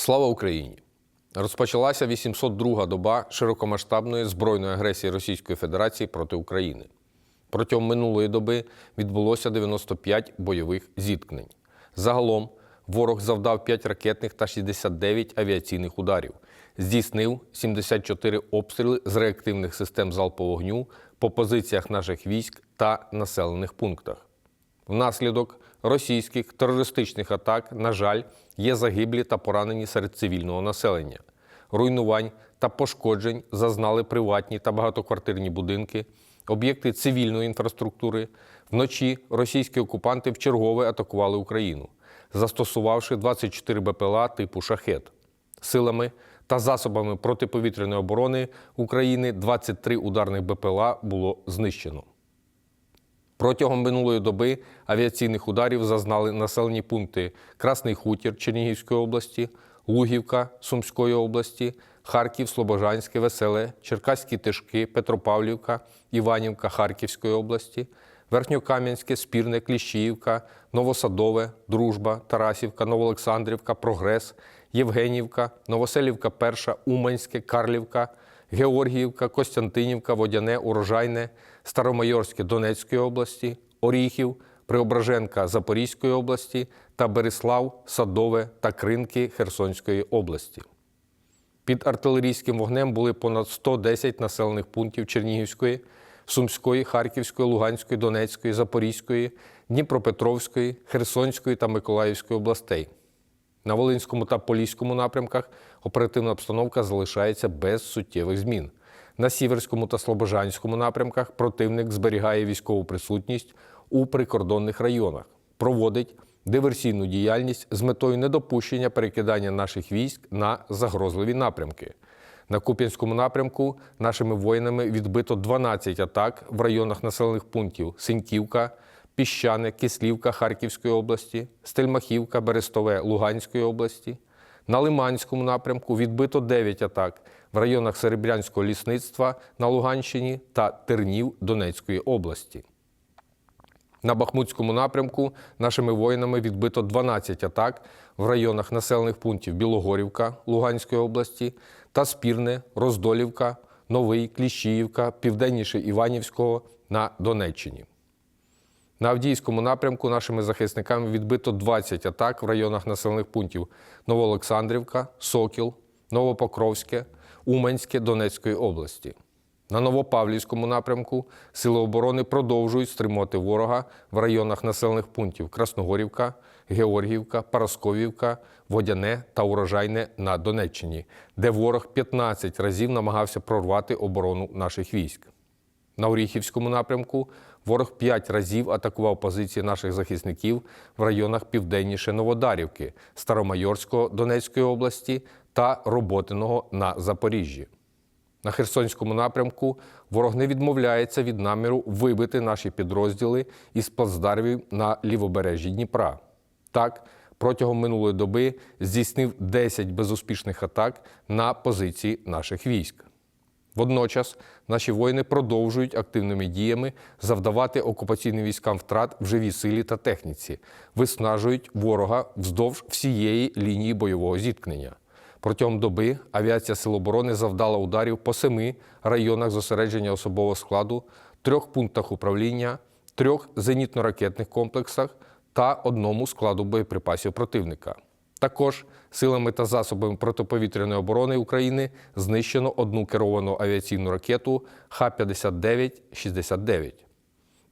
Слава Україні! Розпочалася 802-га доба широкомасштабної збройної агресії Російської Федерації проти України. Протягом минулої доби відбулося 95 бойових зіткнень. Загалом ворог завдав 5 ракетних та 69 авіаційних ударів, здійснив 74 обстріли з реактивних систем залпового вогню по позиціях наших військ та населених пунктах. Внаслідок російських терористичних атак, на жаль, є загиблі та поранені серед цивільного населення. Руйнувань та пошкоджень зазнали приватні та багатоквартирні будинки, об'єкти цивільної інфраструктури. Вночі російські окупанти вчергове атакували Україну, застосувавши 24 БПЛА типу шахет. Силами та засобами протиповітряної оборони України 23 ударних БПЛА було знищено. Протягом минулої доби авіаційних ударів зазнали населені пункти Красний Хутір Чернігівської області, Лугівка Сумської області, Харків, Слобожанське, Веселе, Черкаські Тишки, Петропавлівка, Іванівка Харківської області, Верхньокам'янське, Спірне, Кліщіївка, Новосадове, Дружба, Тарасівка, Новоолександрівка, Прогрес, Євгенівка, Новоселівка Перша, Уманське, Карлівка, Георгіївка, Костянтинівка, Водяне, Урожайне, Старомайорське Донецької області, Оріхів, Преображенка Запорізької області та Береслав, Садове та Кринки Херсонської області. Під артилерійським вогнем були понад 110 населених пунктів Чернігівської, Сумської, Харківської, Луганської, Донецької, Запорізької, Дніпропетровської, Херсонської та Миколаївської областей. На Волинському та Поліському напрямках оперативна обстановка залишається без суттєвих змін. На Сіверському та Слобожанському напрямках противник зберігає військову присутність у прикордонних районах, проводить диверсійну діяльність з метою недопущення перекидання наших військ на загрозливі напрямки. На Куп'янському напрямку нашими воїнами відбито 12 атак в районах населених пунктів Синьківка, Піщане, Кислівка Харківської області, Стельмахівка, Берестове Луганської області. На Лиманському напрямку відбито 9 атак в районах Серебрянського лісництва на Луганщині та Тернів Донецької області. На Бахмутському напрямку нашими воїнами відбито 12 атак в районах населених пунктів Білогорівка Луганської області та Спірне, Роздолівка, Новий, Кліщіївка, Південніше Іванівського на Донеччині. На Авдіївському напрямку нашими захисниками відбито 20 атак в районах населених пунктів Новоолександрівка, Сокіл, Новопокровське, Уманське Донецької області. На Новопавлівському напрямку Сили оборони продовжують стримувати ворога в районах населених пунктів Красногорівка, Георгіївка, Парасковівка, Водяне та Урожайне на Донеччині, де ворог 15 разів намагався прорвати оборону наших військ. На Оріхівському напрямку ворог п'ять разів атакував позиції наших захисників в районах південніше Новодарівки, Старомайорського Донецької області та Роботиного на Запоріжжі. На Херсонському напрямку ворог не відмовляється від наміру вибити наші підрозділи із плацдармів на лівобережжі Дніпра. Так, протягом минулої доби здійснив 10 безуспішних атак на позиції наших військ. Водночас наші воїни продовжують активними діями завдавати окупаційним військам втрат в живій силі та техніці, виснажують ворога вздовж всієї лінії бойового зіткнення. Протягом доби авіація Сил оборони завдала ударів по семи районах зосередження особового складу, трьох пунктах управління, трьох зенітно-ракетних комплексах та одному складу боєприпасів противника. Також силами та засобами протиповітряної оборони України знищено одну керовану авіаційну ракету Х-59-69.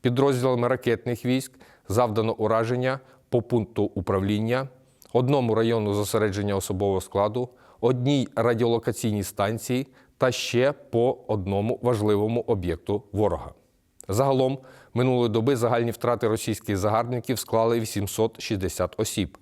Підрозділами ракетних військ завдано ураження по пункту управління, одному району зосередження особового складу, одній радіолокаційній станції та ще по одному важливому об'єкту ворога. Загалом минулої доби загальні втрати російських загарбників склали 860 осіб.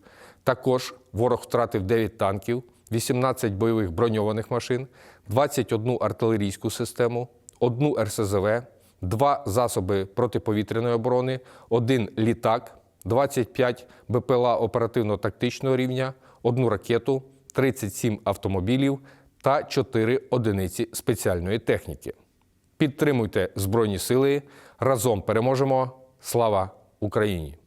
Також ворог втратив 9 танків, 18 бойових броньованих машин, 21 артилерійську систему, одну РСЗВ, два засоби протиповітряної оборони, один літак, 25 БПЛА оперативно-тактичного рівня, одну ракету, 37 автомобілів та 4 одиниці спеціальної техніки. Підтримуйте Збройні Сили. Разом переможемо. Слава Україні!